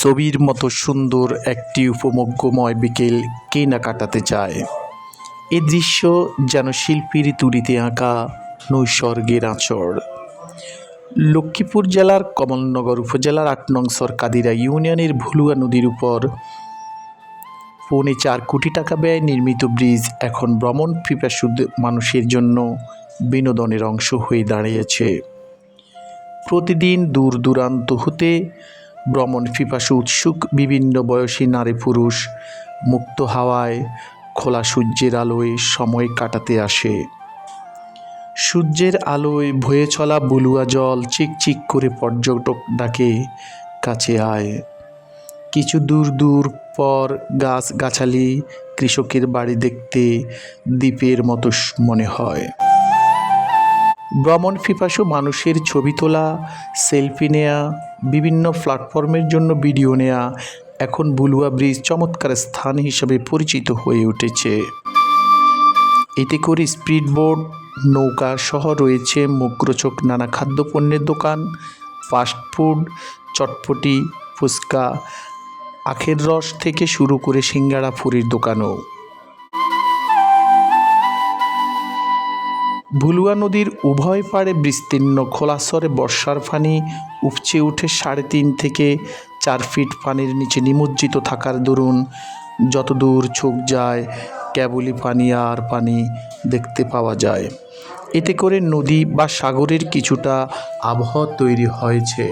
ছবির মতো সুন্দর একটি উপভোগ্যময় বিকেল কে না কাটাতে চায়। এ দৃশ্য যেন শিল্পীর তুলিতে আঁকা নৈসর্গের আঁচড়। লক্ষ্মীপুর জেলার কমলনগর উপজেলার আট নং সরকাদিরা ইউনিয়নের ভুলুয়া নদীর উপর পৌনে চার কোটি টাকা ব্যয় নির্মিত ব্রিজ এখন ভ্রমণ পিপাসু মানুষের জন্য বিনোদনের অংশ হয়ে দাঁড়িয়েছে। প্রতিদিন দূর দূরান্ত হতে ভ্রমণ পিপাসু উৎসুক বিভিন্ন বয়সী নারী পুরুষ মুক্ত হাওয়ায় খোলা সূর্যের আলোয় সময় কাটাতে আসে। সূর্যের আলোয় বয়ে চলা বুলুয়া জল চিকচিক করে পর্যটক ডাকে কাছে আয়। কিছু দূর দূর পর গাছ গাছালি কৃষকের বাড়ি দেখতে দ্বীপের মতো মনে হয়। ভ্রমণ পিপাসু মানুষের ছবি তোলা, সেলফি নেয়া, বিভিন্ন প্ল্যাটফর্মের জন্য ভিডিও নেয়া এখন বুলুয়া ব্রিজ চমৎকার স্থান হিসেবে পরিচিত হয়ে উঠেছে। এতে করে স্পিডবোট, নৌকা সহ রয়েছে মুখরোচক নানা খাদ্যপণ্যের দোকান ফাস্টফুড চটপটি, ফুচকা, আখের রস থেকে শুরু করে সিঙ্গাড়া ফুরির দোকানও। ভুলুয়া নদীর উভয় পাড়ে বিস্তীর্ণ খোলাসরে বর্ষার পানি উপচে উঠে সাড়ে তিন থেকে চার ফিট পানির নিচে নিমজ্জিত থাকার দরুন যতদূর চোখ যায়, কেবলই পানি আর পানি দেখতে পাওয়া যায়। এতে করে নদী বা সাগরের কিছুটা আবহাওয়া তৈরি হয়েছে।